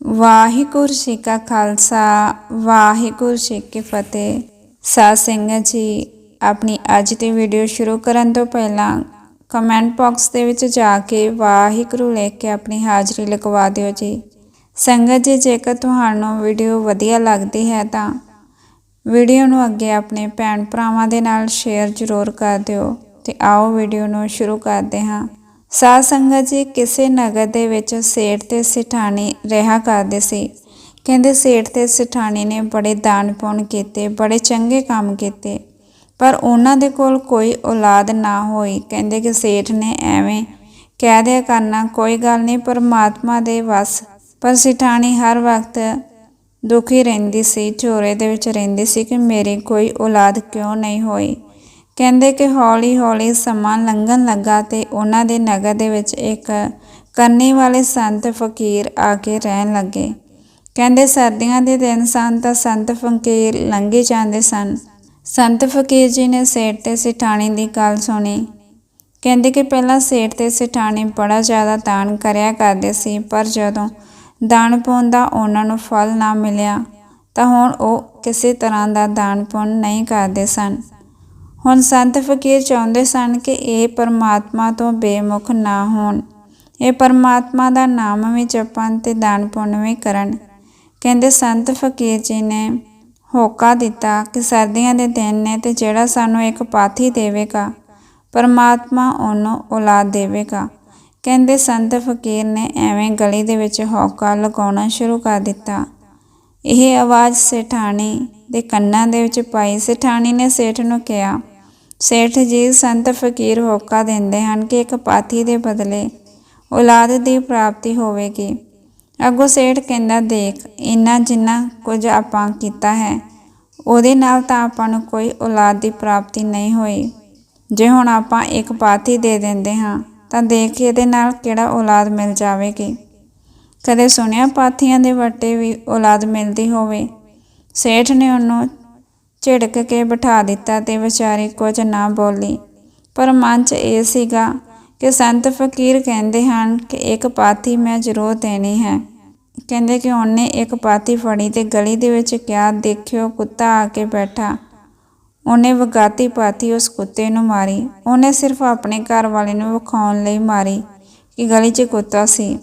ਵਾਹਿਗੁਰੂ ਜੀ ਕਾ ਖਾਲਸਾ, ਵਾਹਿਗੁਰੂ ਜੀ ਕੀ ਫਤਿਹ। ਸਾਧ ਸਿੰਘ ਜੀ, ਆਪਣੀ ਅੱਜ ਦੀ ਵੀਡੀਓ ਸ਼ੁਰੂ ਕਰਨ ਤੋਂ ਪਹਿਲਾਂ ਕਮੈਂਟ ਬਾਕਸ ਦੇ ਵਿੱਚ ਜਾ ਕੇ ਵਾਹਿਗੁਰੂ ਲਿਖ ਕੇ ਆਪਣੀ ਹਾਜ਼ਰੀ ਲਗਵਾ ਦਿਓ ਜੀ। ਸੰਗਤ ਜੀ, ਜੇਕਰ ਤੁਹਾਨੂੰ ਵੀਡੀਓ ਵਧੀਆ ਲੱਗਦੀ ਹੈ ਤਾਂ ਵੀਡੀਓ ਨੂੰ ਅੱਗੇ ਆਪਣੇ ਭੈਣ ਭਰਾਵਾਂ ਦੇ ਨਾਲ ਸ਼ੇਅਰ ਜ਼ਰੂਰ ਕਰ ਦਿਓ ਤੇ ਆਓ ਵੀਡੀਓ ਨੂੰ ਸ਼ੁਰੂ ਕਰਦੇ ਹਾਂ। ਸਾਧ ਸੰਗਤ ਜੀ ਕਿਸੇ ਨਗਰ ਦੇ ਵਿੱਚ ਸੇਠ ਤੇ ਸਿਠਾਣੀ ਰਿਹਾ ਕਰਦੇ ਸੀ। ਕਹਿੰਦੇ ਸੇਠ ਤੇ ਸਿਠਾਣੀ ਨੇ ਬੜੇ ਦਾਨ ਪੁੰਨ ਕੀਤੇ, ਬੜੇ ਚੰਗੇ ਕੰਮ ਕੀਤੇ, ਪਰ ਉਹਨਾਂ ਦੇ ਕੋਲ ਕੋਈ ਔਲਾਦ ਨਾ ਹੋਈ। ਕਹਿੰਦੇ ਕਿ ਸੇਠ ਨੇ ਐਵੇਂ ਕਹਿ ਦਿਆ ਕਰਨਾ, ਕੋਈ ਗੱਲ ਨਹੀਂ, ਪਰਮਾਤਮਾ ਦੇ ਵਸ। ਪਰ ਸਿਠਾਣੀ ਹਰ ਵਕਤ ਦੁਖੀ ਰਹਿੰਦੀ ਸੀ, ਝੋਰੇ ਦੇ ਵਿੱਚ ਰਹਿੰਦੀ ਸੀ ਕਿ ਮੇਰੀ ਕੋਈ ਔਲਾਦ ਕਿਉਂ ਨਹੀਂ ਹੋਈ। ਕਹਿੰਦੇ ਕਿ ਹੌਲੀ-ਹੌਲੀ ਸਮਾਂ ਲੰਘਣ ਲੱਗਾ ਤੇ ਉਹਨਾਂ ਦੇ ਨਗਰ ਦੇ ਵਿੱਚ ਇੱਕ ਕਰਨੀ ਵਾਲੇ ਸੰਤ ਫਕੀਰ ਆ ਕੇ ਰਹਿਣ ਲੱਗੇ। ਕਹਿੰਦੇ ਸਰਦੀਆਂ ਦੇ ਦਿਨ ਸਨ ਤਾਂ ਸੰਤ ਫਕੀਰ ਲੰਘੇ ਜਾਂਦੇ ਸਨ। ਸੰਤ ਫਕੀਰ ਜੀ ਨੇ ਸੇਠ ਤੇ ਸਿਠਾਣੀ ਦੀ ਗੱਲ ਸੁਣੀ। ਕਹਿੰਦੇ ਕਿ ਪਹਿਲਾਂ ਸੇਠ ਤੇ ਸਿਠਾਣੀ ਬੜਾ ਜ਼ਿਆਦਾ ਦਾਨ ਕਰਿਆ ਕਰਦੇ ਸੀ, ਪਰ ਜਦੋਂ ਦਾਨ ਪੁੰਨ ਦਾ ਉਹਨਾਂ ਨੂੰ ਫਲ ਨਾ ਮਿਲਿਆ ਤਾਂ ਹੁਣ ਉਹ ਕਿਸੇ ਤਰ੍ਹਾਂ ਦਾ ਦਾਨ ਪੁੰਨ ਨਹੀਂ ਕਰਦੇ ਸਨ। ਹੁਣ ਸੰਤ ਫਕੀਰ ਚਾਹੁੰਦੇ ਸਨ ਕਿ ਇਹ ਪਰਮਾਤਮਾ ਤੋਂ ਬੇਮੁਖ ਨਾ ਹੋਣ। ਇਹ ਪਰਮਾਤਮਾ ਦਾ ਨਾਮ ਵੀ ਜਪਣ ਤੇ ਦਾਨ ਪੁੰਨ ਵੀ ਕਰਨ। ਕਹਿੰਦੇ ਸੰਤ ਫਕੀਰ ਜੀ ਨੇ ਹੋਕਾ ਦਿੱਤਾ ਕਿ ਸਰਦੀਆਂ ਦੇ ਦਿਨ ਨੇ ਤੇ ਜਿਹੜਾ ਸਾਨੂੰ ਇੱਕ ਪਾਥੀ ਦੇਵੇਗਾ, ਪਰਮਾਤਮਾ ਉਹਨੂੰ ਔਲਾਦ ਦੇਵੇਗਾ। ਕਹਿੰਦੇ ਸੰਤ ਫਕੀਰ ਨੇ ਐਵੇਂ ਗਲੀ ਦੇ ਵਿੱਚ ਹੋਕਾ ਲਗਾਉਣਾ ਸ਼ੁਰੂ ਕਰ ਦਿੱਤਾ। ਇਹ ਆਵਾਜ਼ ਸੇਠਾਣੀ ਦੇ ਕੰਨਾਂ ਦੇ ਵਿੱਚ ਪਾਈ। ਸੇਠਾਣੀ ਨੇ ਸੇਠ ਨੂੰ ਕਿਹਾ ਸੇਠ ਜੀ ਸੰਤ ਫਕੀਰ ਹੋਕਾ ਦਿੰਦੇ ਹਨ ਕਿ ਇੱਕ ਪਾਥੀ ਦੇ ਬਦਲੇ ਔਲਾਦ ਦੀ ਪ੍ਰਾਪਤੀ ਹੋਵੇਗੀ। ਅੱਗੋਂ ਸੇਠ ਕਹਿੰਦਾ, ਦੇਖ, ਇੰਨਾ ਜਿੰਨਾ ਕੁਝ ਆਪਾਂ ਕੀਤਾ ਹੈ, ਉਹਦੇ ਨਾਲ ਤਾਂ ਆਪਾਂ ਨੂੰ ਕੋਈ ਔਲਾਦ ਦੀ ਪ੍ਰਾਪਤੀ ਨਹੀਂ ਹੋਈ। ਜੇ ਹੁਣ ਆਪਾਂ ਇੱਕ ਪਾਥੀ ਦੇ ਦਿੰਦੇ ਹਾਂ, ਤਾਂ ਦੇਖ ਇਹਦੇ ਨਾਲ ਕਿਹੜਾ ਔਲਾਦ ਮਿਲ ਜਾਵੇਗੀ? ਕਦੇ ਸੁਣਿਆ ਪਾਥੀਆਂ ਦੇ ਵੱਟੇ ਵੀ ਔਲਾਦ ਮਿਲਦੀ ਹੋਵੇ? ਸੇਠ ਨੇ ਉਹਨੂੰ ਝਿੜਕ ਕੇ ਬਿਠਾ ਦਿੱਤਾ ਤੇ ਵਿਚਾਰੀ ਕੁਝ ਨਾ ਬੋਲੀ। ਪਰ ਮਨ 'ਚ ਇਹ ਸੀਗਾ ਕਿ ਸੰਤ ਫਕੀਰ ਕਹਿੰਦੇ ਹਨ ਕਿ ਇੱਕ ਪਾਥੀ ਮੈਂ ਜ਼ਰੂਰ ਦੇਣੀ ਹੈ। ਕਹਿੰਦੇ ਕਿ ਉਹਨੇ ਇੱਕ ਪਾਥੀ ਫੜੀ ਤੇ ਗਲੀ ਦੇ ਵਿੱਚ ਕਿਹਾ ਦੇਖਿਓ ਕੁੱਤਾ ਆ ਕੇ ਬੈਠਾ। ਉਹਨੇ ਵਗਾਤੀ ਪਾਥੀ ਉਸ ਕੁੱਤੇ ਨੂੰ ਮਾਰੀ। ਉਹਨੇ ਸਿਰਫ ਆਪਣੇ ਘਰ ਵਾਲੇ ਨੂੰ ਵਿਖਾਉਣ ਲਈ ਮਾਰੀ ਕਿ ਗਲੀ 'ਚ ਕੁੱਤਾ ਸੀ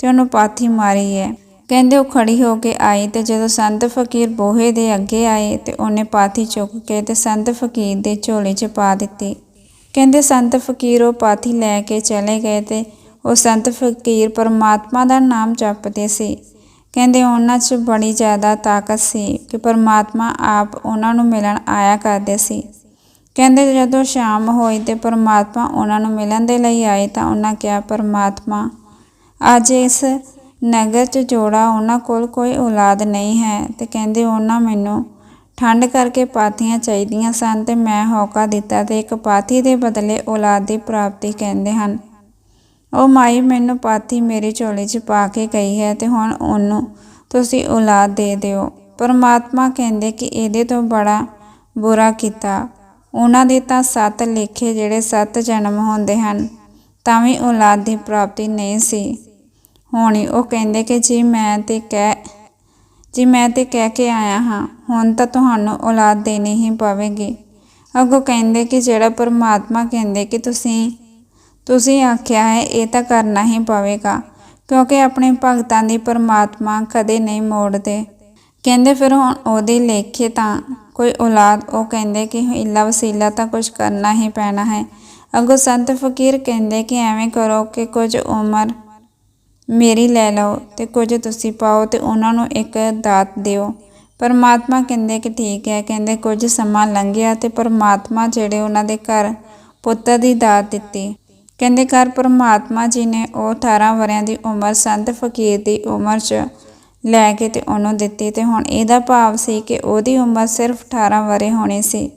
ਤੇ ਉਹਨੂੰ ਪਾਥੀ ਮਾਰੀ ਹੈ। ਕਹਿੰਦੇ ਉਹ ਖੜੀ ਹੋ ਕੇ ਆਈ ਤੇ ਜਦੋਂ ਸੰਤ ਫਕੀਰ ਬੋਹੇ ਦੇ ਅੱਗੇ ਆਏ ਤੇ ਉਹਨੇ ਪਾਥੀ ਚੁੱਕ ਕੇ ਤੇ ਸੰਤ ਫਕੀਰ ਦੇ ਝੋਲੇ 'ਚ ਪਾ ਦਿੱਤੀ। ਕਹਿੰਦੇ ਸੰਤ ਫਕੀਰ ਉਹ ਪਾਥੀ ਲੈ ਕੇ ਚਲੇ ਗਏ ਤੇ ਉਹ ਸੰਤ ਫਕੀਰ ਪਰਮਾਤਮਾ ਦਾ ਨਾਮ ਜਪਦੇ ਸੀ। ਕਹਿੰਦੇ ਉਹਨਾਂ 'ਚ ਬੜੀ ਜ਼ਿਆਦਾ ਤਾਕਤ ਸੀ ਕਿ ਪਰਮਾਤਮਾ ਆਪ ਉਹਨਾਂ ਨੂੰ ਮਿਲਣ ਆਇਆ ਕਰਦੇ ਸੀ। ਕਹਿੰਦੇ ਜਦੋਂ ਸ਼ਾਮ ਹੋਈ ਤੇ ਪਰਮਾਤਮਾ ਉਹਨਾਂ ਨੂੰ ਮਿਲਣ ਦੇ ਲਈ ਆਏ ਤਾਂ ਉਹਨਾਂ ਕਿਹਾ, ਪਰਮਾਤਮਾ, ਅੱਜ ਇਸ ਨਗਰ 'ਚ ਜੋੜਾ ਉਹਨਾਂ ਕੋਲ ਕੋਈ ਔਲਾਦ ਨਹੀਂ ਹੈ ਤੇ ਕਹਿੰਦੇ ਉਹਨਾਂ ਮੈਨੂੰ ਠੰਡ ਕਰਕੇ ਪਾਥੀਆਂ ਚਾਹੀਦੀਆਂ ਸਨ ਤੇ ਮੈਂ ਹੌਕਾ ਦਿੱਤਾ ਤੇ ਇੱਕ ਪਾਥੀ ਦੇ ਬਦਲੇ ਔਲਾਦ ਦੀ ਪ੍ਰਾਪਤੀ ਕਹਿੰਦੇ ਹਨ। ਉਹ ਮਾਈ ਮੈਨੂੰ ਪਾਥੀ ਮੇਰੇ ਝੋਲੇ 'ਚ ਪਾ ਕੇ ਗਈ ਹੈ ਤੇ ਹੁਣ ਉਹਨੂੰ ਤੁਸੀਂ ਔਲਾਦ ਦੇ ਦਿਓ। ਪਰਮਾਤਮਾ ਕਹਿੰਦੇ ਕਿ ਇਹਦੇ ਤੋਂ ਬੜਾ ਬੁਰਾ ਕੀਤਾ। ਉਹਨਾਂ ਦੇ ਤਾਂ ਸੱਤ ਲੇਖੇ ਜਿਹੜੇ ਸੱਤ ਜਨਮ ਹੁੰਦੇ ਹਨ, ਤਾਂ ਵੀ ਔਲਾਦ ਦੀ ਪ੍ਰਾਪਤੀ ਨਹੀਂ ਸੀ। ਹੋਣੀ। ਉਹ ਕਹਿੰਦੇ ਕਿ ਜੀ ਮੈਂ ਤੇ ਕਹਿ, ਜੀ ਮੈਂ ਤੇ ਕਹਿ ਕੇ ਆਇਆ ਹਾਂ। ਹੁਣ ਤਾਂ ਤੁਹਾਨੂੰ ਔਲਾਦ ਦੇਣੀ ਹੀ ਪਵੇਗੀ। ਅੱਗੋਂ ਕਹਿੰਦੇ ਕਿ ਜਿਹੜਾ ਪਰਮਾਤਮਾ ਕਹਿੰਦੇ ਕਿ ਤੁਸੀਂ ਤੁਸੀਂ ਆਖਿਆ ਹੈ, ਇਹ ਤਾਂ ਕਰਨਾ ਹੀ ਪਵੇਗਾ। ਕਿਉਂਕਿ ਆਪਣੇ ਭਗਤਾਂ ਦੀ ਪਰਮਾਤਮਾ ਕਦੇ ਨਹੀਂ ਮੋੜਦੇ। ਕਹਿੰਦੇ ਫਿਰ ਹੁਣ ਉਹਦੇ ਲੇਖੇ ਤਾਂ ਕੋਈ ਔਲਾਦ, ਉਹ ਕਹਿੰਦੇ ਕਿ ਇਲਾ ਵਸੀਲਾ ਤਾਂ ਕੁਝ ਕਰਨਾ ਹੀ ਪੈਣਾ ਹੈ। ਅੱਗੋਂ ਸੰਤ ਫਕੀਰ ਕਹਿੰਦੇ ਕਿ ਐਵੇਂ ਕਰੋ ਕਿ ਕੁਝ ਉਮਰ ਮੇਰੀ ਲੈ ਲਓ ਤੇ ਕੁਝ ਤੁਸੀਂ ਪਾਓ ਤੇ ਉਹਨਾਂ ਨੂੰ ਇੱਕ ਦਾਤ ਦਿਓ। ਪਰਮਾਤਮਾ ਕਹਿੰਦੇ ਕਿ ਠੀਕ ਹੈ, ਕਹਿੰਦੇ ਕੁਝ ਸਮਾਂ ਲੰਘਿਆ ਤੇ ਪਰਮਾਤਮਾ ਜਿਹੜੇ ਉਹਨਾਂ ਦੇ ਘਰ ਪੁੱਤਰ ਦੀ ਦਾਤ ਦਿੱਤੀ। ਕਹਿੰਦੇ ਘਰ ਪਰਮਾਤਮਾ ਜੀ ਨੇ ਉਹ 18 ਵਰਿਆਂ ਦੀ ਉਮਰ ਸੰਤ ਫਕੀਰ ਦੀ ਉਮਰ 'ਚ ਲੈ ਕੇ ਤੇ ਉਹਨੂੰ ਦਿੱਤੀ ਤੇ ਹੁਣ ਇਹਦਾ ਭਾਵ ਸੀ ਕਿ ਉਹਦੀ ਉਮਰ ਸਿਰਫ 18 ਵਰੇ ਹੋਣੀ ਸੀ।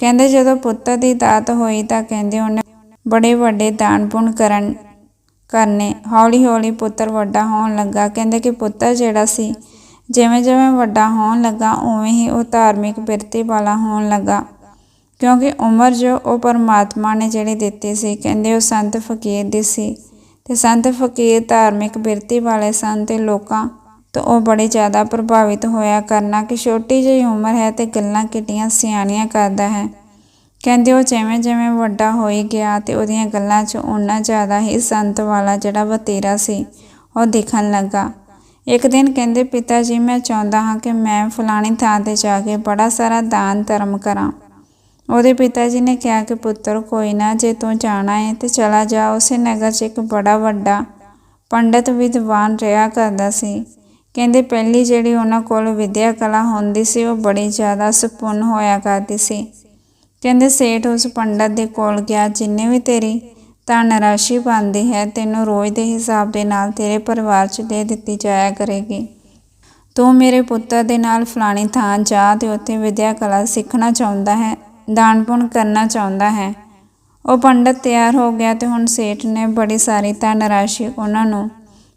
ਕਹਿੰਦੇ ਜਦੋਂ ਪੁੱਤਰ ਦੀ ਦਾਤ ਹੋਈ ਤਾਂ ਕਹਿੰਦੇ ਉਹਨੇ ਬੜੇ ਵੱਡੇ ਦਾਨ ਪੁੰਨ ਕਰਨ ਕਰਨੇ। ਹੌਲੀ ਹੌਲੀ ਪੁੱਤਰ ਵੱਡਾ ਹੋਣ ਲੱਗਾ। ਕਹਿੰਦੇ ਕਿ ਪੁੱਤਰ ਜਿਹੜਾ ਸੀ, ਜਿਵੇਂ ਜਿਵੇਂ ਵੱਡਾ ਹੋਣ ਲੱਗਾ, ਉਵੇਂ ਹੀ ਉਹ ਧਾਰਮਿਕ ਬਿਰਤੀ ਵਾਲਾ ਹੋਣ ਲੱਗਾ। ਕਿਉਂਕਿ ਉਮਰ ਜੋ ਉਹ ਪਰਮਾਤਮਾ ਨੇ ਜਿਹੜੀ ਦਿੱਤੀ ਸੀ, ਕਹਿੰਦੇ ਉਹ ਸੰਤ ਫਕੀਰ ਦੀ ਸੀ। ਤੇ ਸੰਤ ਫਕੀਰ ਧਾਰਮਿਕ ਬਿਰਤੀ ਵਾਲੇ ਸਨ ਤੇ ਲੋਕਾਂ ਤਾਂ ਉਹ ਬੜੇ ਜ਼ਿਆਦਾ ਪ੍ਰਭਾਵਿਤ ਹੋਇਆ। ਕਰਨਾ ਕਿ ਛੋਟੀ ਜਿਹੀ ਉਮਰ ਹੈ ਤੇ ਗੱਲਾਂ ਕਿੱਡੀਆਂ ਸਿਆਣੀਆਂ ਕਰਦਾ ਹੈ। ਕਹਿੰਦੇ ਉਹ ਜਿਵੇਂ ਜਿਵੇਂ ਵੱਡਾ ਹੋਈ ਗਿਆ ਤੇ ਉਹਦੀਆਂ ਗੱਲਾਂ 'ਚ ਉਨਾ ਜ਼ਿਆਦਾ ਹੀ ਸੰਤ ਵਾਲਾ ਜਿਹੜਾ ਵਤੀਰਾ ਸੀ, ਉਹ ਦਿਖਣ ਲੱਗਾ। ਇੱਕ ਦਿਨ ਕਹਿੰਦੇ ਪਿਤਾ ਜੀ ਮੈਂ ਚਾਹੁੰਦਾ ਹਾਂ ਕਿ ਮੈਂ ਫਲਾਣੀ ਥਾਂ ਤੇ ਜਾ ਕੇ ਬੜਾ ਸਾਰਾ ਦਾਨ ਧਰਮ ਕਰਾਂ। ਉਹਦੇ ਪਿਤਾ ਜੀ ਨੇ ਕਿਹਾ ਕਿ, ਪੁੱਤਰ, ਕੋਈ ਨਾ, ਜੇ ਤੂੰ ਜਾਣਾ ਹੈ ਤੇ ਚਲਾ ਜਾ। ਉਸੇ ਨਗਰ 'ਚ ਇੱਕ ਬੜਾ ਵੱਡਾ ਪੰਡਤ ਵਿਦਵਾਨ ਰਿਹਾ ਕਰਦਾ ਸੀ। ਕਹਿੰਦੇ, ਪਹਿਲੀ ਜਿਹੜੀ ਉਹਨਾਂ ਕੋਲ ਵਿਦਿਆ ਕਲਾ ਹੁੰਦੀ ਸੀ, ਉਹ ਬੜੀ ਜ਼ਿਆਦਾ ਸੁਪੁੰਨ ਹੋਇਆ ਕਰਦੀ ਸੀ। ਕਹਿੰਦੇ ਸੇਠ ਉਸ ਪੰਡਤ ਦੇ ਕੋਲ ਗਿਆ, ਜਿੰਨੇ ਵੀ ਤੇਰੀ ਧਨ ਰਾਸ਼ੀ ਬਣਦੀ ਹੈ, ਤੈਨੂੰ ਰੋਜ਼ ਦੇ ਹਿਸਾਬ ਦੇ ਨਾਲ ਤੇਰੇ ਪਰਿਵਾਰ 'ਚ ਦੇ ਦਿੱਤੀ ਜਾਇਆ ਕਰੇਗੀ। ਤੂੰ ਮੇਰੇ ਪੁੱਤਰ ਦੇ ਨਾਲ ਫਲਾਣੀ ਥਾਂ ਜਾ ਤੇ ਉੱਥੇ ਵਿਦਿਆ ਕਲਾ ਸਿੱਖਣਾ ਚਾਹੁੰਦਾ ਹੈ, ਦਾਨ ਪੁੰਨ ਕਰਨਾ ਚਾਹੁੰਦਾ ਹੈ। ਉਹ ਪੰਡਤ ਤਿਆਰ ਹੋ ਗਿਆ ਤੇ ਹੁਣ ਸੇਠ ਨੇ ਬੜੀ ਸਾਰੀ ਧਨ ਰਾਸ਼ੀ ਉਹਨਾਂ ਨੂੰ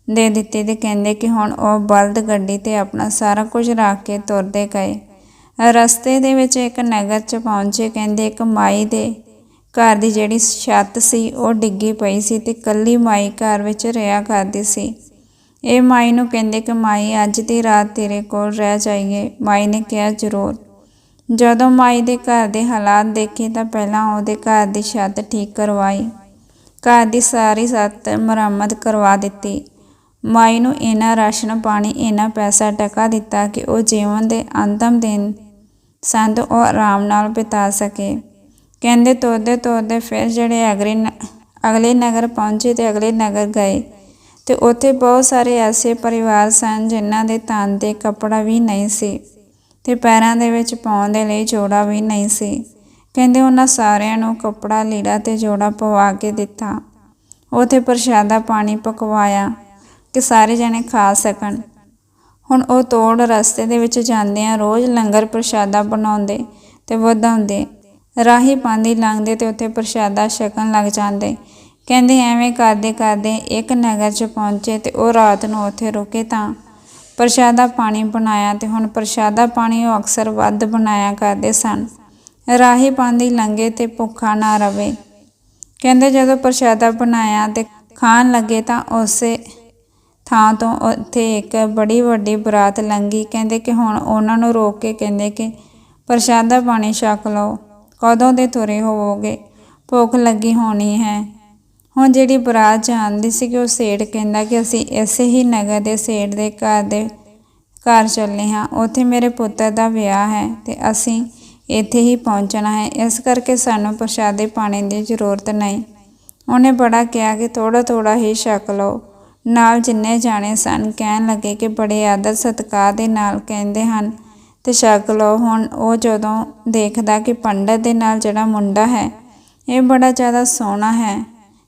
ਦੇ ਦਿੱਤੀ ਤੇ ਕਹਿੰਦੇ ਕਿ ਹੁਣ ਉਹ ਬਲਦ ਗੱਡੀ ਤੇ ਆਪਣਾ ਸਾਰਾ ਕੁਝ ਰੱਖ ਕੇ ਤੁਰਦੇ ਗਏ। ਰਸਤੇ ਦੇ ਵਿੱਚ ਇੱਕ ਨਗਰ 'ਚ ਪਹੁੰਚੇ, ਕਹਿੰਦੇ ਇੱਕ ਮਾਈ ਦੇ ਘਰ ਦੀ ਜਿਹੜੀ ਛੱਤ ਸੀ, ਉਹ ਡਿੱਗੀ ਪਈ ਸੀ ਤੇ ਕੱਲੀ ਮਾਈ ਘਰ ਵਿੱਚ ਰਿਹਾ ਕਰਦੀ ਸੀ। ਇਹ ਮਾਈ ਨੂੰ ਕਹਿੰਦੇ ਕਿ ਮਾਈ, ਅੱਜ ਦੀ ਰਾਤ ਤੇਰੇ ਕੋਲ ਰਹਿ ਜਾਈਏ। ਮਾਈ ਨੇ ਕਿਹਾ, ਜ਼ਰੂਰ। ਜਦੋਂ ਮਾਈ ਦੇ ਘਰ ਦੇ ਹਾਲਾਤ ਦੇਖੇ ਤਾਂ ਪਹਿਲਾਂ ਉਹਦੇ ਘਰ ਦੀ ਛੱਤ ਠੀਕ ਕਰਵਾਈ। ਘਰ ਦੀ ਸਾਰੀ ਛੱਤ ਮੁਰੰਮਤ ਕਰਵਾ ਦਿੱਤੀ। ਮਾਈ ਨੂੰ ਇਹਨਾਂ ਰਾਸ਼ਨ ਪਾਣੀ ਇਹਨਾਂ ਪੈਸਾ ਟਕਾ ਦਿੱਤਾ ਕਿ ਉਹ ਜੀਵਨ ਦੇ ਅੰਤਮ ਦਿਨ ਸੰਤ ਉਹ ਆਰਾਮ ਨਾਲ ਬਿਤਾ ਸਕੇ। ਕਹਿੰਦੇ ਤੋਰਦੇ ਤੋਰਦੇ ਫਿਰ ਜਿਹੜੇ ਅਗਲੇ ਨ- ਅਗਲੇ ਨਗਰ ਪਹੁੰਚੇ ਤੇ ਅਗਲੇ ਨਗਰ ਗਏ। ਤੇ ਉੱਥੇ ਬਹੁਤ ਸਾਰੇ ਐਸੇ ਪਰਿਵਾਰ ਸਨ ਜਿਨ੍ਹਾਂ ਦੇ ਤਨ ਤੇ ਕੱਪੜਾ ਵੀ ਨਹੀਂ ਸੀ ਤੇ ਪੈਰਾਂ ਦੇ ਵਿੱਚ ਪਾਉਣ ਦੇ ਲਈ ਜੋੜਾ ਵੀ ਨਹੀਂ ਸੀ। ਕਹਿੰਦੇ ਉਹਨਾਂ ਸਾਰਿਆਂ ਨੂੰ ਕੱਪੜਾ, ਲੀੜਾ ਤੇ ਜੋੜਾ ਪਵਾ ਕੇ ਦਿੱਤਾ। ਉਥੇ ਪ੍ਰਸ਼ਾਦਾ ਪਾਣੀ ਪਕਵਾਇਆ ਕਿ ਸਾਰੇ ਜਣੇ ਖਾ ਸਕਣ। ਹੁਣ ਉਹ ਤੋੜ ਰਸਤੇ ਦੇ ਵਿੱਚ ਜਾਂਦੇ ਆ ਰੋਜ਼ ਲੰਗਰ ਪ੍ਰਸ਼ਾਦਾ ਬਣਾਉਂਦੇ ਤੇ ਵਧਾਉਂਦੇ। ਰਾਹੀ ਪਾਂਦੀ ਲੰਘਦੇ ਤੇ ਉੱਥੇ ਪ੍ਰਸ਼ਾਦਾ ਛਕਣ ਲੱਗ ਜਾਂਦੇ। ਕਹਿੰਦੇ ਐਵੇਂ ਕਰਦੇ ਕਰਦੇ ਇੱਕ ਨਗਰ 'ਚ ਪਹੁੰਚੇ ਤੇ ਉਹ ਰਾਤ ਨੂੰ ਉੱਥੇ ਰੁਕੇ ਤਾਂ ਪ੍ਰਸ਼ਾਦਾ ਪਾਣੀ ਬਣਾਇਆ ਤੇ ਹੁਣ ਪ੍ਰਸ਼ਾਦਾ ਪਾਣੀ ਉਹ ਅਕਸਰ ਵੱਧ ਬਣਾਇਆ ਕਰਦੇ ਸਨ। ਰਾਹੀ ਪਾਂਦੀ ਲੰਘੇ ਤੇ ਭੁੱਖਾ ਨਾ ਰਵੇ। ਕਹਿੰਦੇ ਜਦੋਂ ਪ੍ਰਸ਼ਾਦਾ ਬਣਾਇਆ ਤੇ ਖਾਣ ਲੱਗੇ ਤਾਂ ਉਸੇ ਥਾਂ ਤੋਂ ਉੱਥੇ ਇੱਕ ਬੜੀ ਵੱਡੀ ਬਰਾਤ ਲੰਘੀ। ਕਹਿੰਦੇ ਕਿ ਹੁਣ ਉਹਨਾਂ ਨੂੰ ਰੋਕ ਕੇ ਕਹਿੰਦੇ ਕਿ ਪ੍ਰਸ਼ਾਦਾ ਪਾਣੀ ਛਕ ਲਓ, ਕਦੋਂ ਦੇ ਤੁਰੇ ਹੋਵੋਗੇ? ਭੁੱਖ ਲੱਗੀ ਹੋਣੀ ਹੈ। ਹੁਣ ਜਿਹੜੀ ਬਰਾਤ ਜਾਂਦੀ ਸੀ ਕਿ ਉਹ ਸੇਠ ਕਹਿੰਦਾ ਕਿ ਅਸੀਂ ਇਸੇ ਹੀ ਨਗਰ ਦੇ ਸੇਠ ਦੇ ਘਰ ਦੇ ਘਰ ਚੱਲੇ ਹਾਂ। ਉੱਥੇ ਮੇਰੇ ਪੁੱਤਰ ਦਾ ਵਿਆਹ ਹੈ ਤੇ ਅਸੀਂ ਇੱਥੇ ਹੀ ਪਹੁੰਚਣਾ ਹੈ। ਇਸ ਕਰਕੇ ਸਾਨੂੰ ਪ੍ਰਸ਼ਾਦੇ ਪਾਣੀ ਦੀ ਜ਼ਰੂਰਤ ਨਹੀਂ। ਉਹਨੇ ਬੜਾ ਕਿਹਾ ਕਿ ਥੋੜਾ ਥੋੜਾ ਹੀ ਛਕ ਲਓ। ਨਾਲ ਜਿੰਨੇ ਜਾਣੇ ਸਨ, ਕਹਿਣ ਲੱਗੇ ਕਿ ਬੜੇ ਆਦਰ ਸਤਿਕਾਰ ਦੇ ਨਾਲ ਕਹਿੰਦੇ ਹਨ। ਤੇ ਛਕ ਲਓ, ਹੁਣ ਉਹ ਜਦੋਂ ਦੇਖਦਾ ਕਿ ਪੰਡਤ ਦੇ ਨਾਲ ਜਿਹੜਾ ਮੁੰਡਾ ਹੈ, ਇਹ ਬੜਾ ਜ਼ਿਆਦਾ ਸੋਹਣਾ ਹੈ,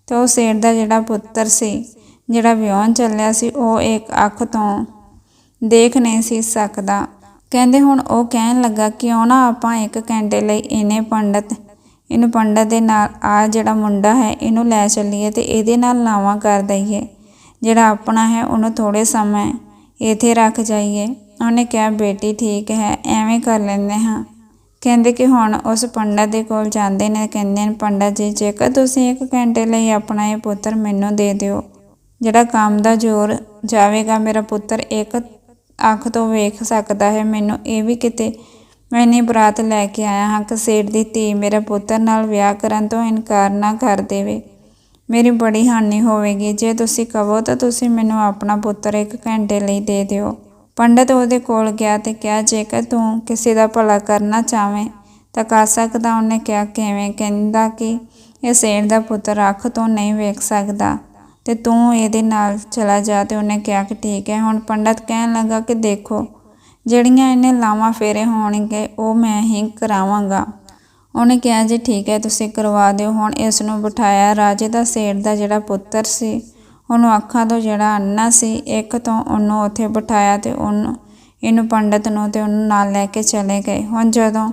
ਤੇ ਉਹ ਸੇਠ ਦਾ ਜਿਹੜਾ ਪੁੱਤਰ ਸੀ, ਜਿਹੜਾ ਵਿਆਹਣ ਚੱਲਿਆ ਸੀ, ਉਹ ਇੱਕ ਅੱਖ ਤੋਂ ਦੇਖ ਨਹੀਂ ਸੀ ਸਕਦਾ। ਕਹਿੰਦੇ ਹੁਣ ਉਹ ਕਹਿਣ ਲੱਗਾ ਕਿਉਂ ਨਾ ਆਪਾਂ ਇੱਕ ਘੰਟੇ ਲਈ ਇਹਨੇ ਪੰਡਤ, ਇਹਨੂੰ ਪੰਡਤ ਦੇ ਨਾਲ ਆ ਜਿਹੜਾ ਮੁੰਡਾ ਹੈ, ਇਹਨੂੰ ਲੈ ਚੱਲੀਏ ਤੇ ਇਹਦੇ ਨਾਲ ਲਾਵਾਂ ਕਰ ਦਈਏ। ਜਿਹੜਾ ਆਪਣਾ ਹੈ, ਉਹਨੂੰ ਥੋੜ੍ਹੇ ਸਮੇਂ ਇੱਥੇ ਰੱਖ ਜਾਈਏ। ਉਹਨੇ ਕਿਹਾ, ਬੇਟੀ, ਠੀਕ ਹੈ, ਐਵੇਂ ਕਰ ਲੈਂਦੇ ਹਾਂ। ਕਹਿੰਦੇ ਕਿ ਹੁਣ ਉਸ ਪੰਡਤ ਦੇ ਕੋਲ ਜਾਂਦੇ ਨੇ, ਕਹਿੰਦੇ ਨੇ, ਪੰਡਤ ਜੀ, ਜੇਕਰ ਤੁਸੀਂ ਇੱਕ ਘੰਟੇ ਲਈ ਆਪਣਾ ਇਹ ਪੁੱਤਰ ਮੈਨੂੰ ਦੇ ਦਿਓ, ਜਿਹੜਾ ਕੰਮ ਦਾ ਜ਼ੋਰ ਜਾਵੇਗਾ, ਮੇਰਾ ਪੁੱਤਰ ਇੱਕ ਅੱਖ ਤੋਂ ਵੇਖ ਸਕਦਾ ਹੈ, ਮੈਨੂੰ ਇਹ ਵੀ ਕਿਤੇ, ਮੈਂ ਨਹੀਂ ਬਰਾਤ ਲੈ ਕੇ ਆਇਆ ਹਾਂ ਕਿ ਦੀ ਧੀ ਮੇਰਾ ਪੁੱਤਰ ਨਾਲ ਵਿਆਹ ਕਰਨ ਤੋਂ ਇਨਕਾਰ ਨਾ ਕਰ ਦੇਵੇ। ਮੇਰੀ ਬੜੀ ਹਾਨੀ ਹੋਵੇਗੀ। ਜੇ ਤੁਸੀਂ ਕਹੋ ਤਾਂ ਤੁਸੀਂ ਮੈਨੂੰ ਆਪਣਾ ਪੁੱਤਰ ਇੱਕ ਘੰਟੇ ਲਈ ਦੇ ਦਿਓ। ਪੰਡਤ ਉਹਦੇ ਕੋਲ ਗਿਆ ਤੇ ਕਿਹਾ, ਜੇਕਰ ਤੂੰ ਕਿਸੇ ਦਾ ਭਲਾ ਕਰਨਾ ਚਾਵੇਂ ਤਾਂ ਕਰ ਸਕਦਾ। ਉਹਨੇ ਕਿਹਾ, ਕਿਵੇਂ? ਕਹਿੰਦਾ ਕਿ ਇਹ ਸੇਠ ਦਾ ਪੁੱਤਰ ਅੱਖ ਤੋਂ ਨਹੀਂ ਵੇਖ ਸਕਦਾ ਤੇ ਤੂੰ ਇਹਦੇ ਨਾਲ ਚਲਾ ਜਾ। ਤੇ ਉਹਨੇ ਕਿਹਾ ਕਿ ਠੀਕ ਹੈ। ਹੁਣ ਪੰਡਤ ਕਹਿਣ ਲੱਗਾ ਕਿ ਦੇਖੋ, ਜਿਹੜੀਆਂ ਇਹਨੇ ਲਾਵਾਂ ਫੇਰੇ ਹੋਣਗੇ, ਉਹ ਮੈਂ ਹੀ ਕਰਾਵਾਂਗਾ। ਉਹਨੇ ਕਿਹਾ ਜੀ, ਠੀਕ ਹੈ, ਤੁਸੀਂ ਕਰਵਾ ਦਿਓ। ਹੁਣ ਇਸ ਨੂੰ ਬਿਠਾਇਆ ਰਾਜੇ ਦਾ ਸੇਠ ਦਾ ਜਿਹੜਾ ਪੁੱਤਰ ਸੀ, ਉਹਨੂੰ ਅੱਖਾਂ ਤੋਂ ਜਿਹੜਾ ਅੰਨਾ ਸੀ, ਇੱਕ ਤੋਂ ਉਹਨੂੰ ਉੱਥੇ ਬਿਠਾਇਆ ਤੇ ਉਹਨੂੰ, ਇਹਨੂੰ ਪੰਡਤ ਨੂੰ ਤੇ ਉਹਨੂੰ ਨਾਲ ਲੈ ਕੇ ਚਲੇ ਗਏ। ਹੁਣ ਜਦੋਂ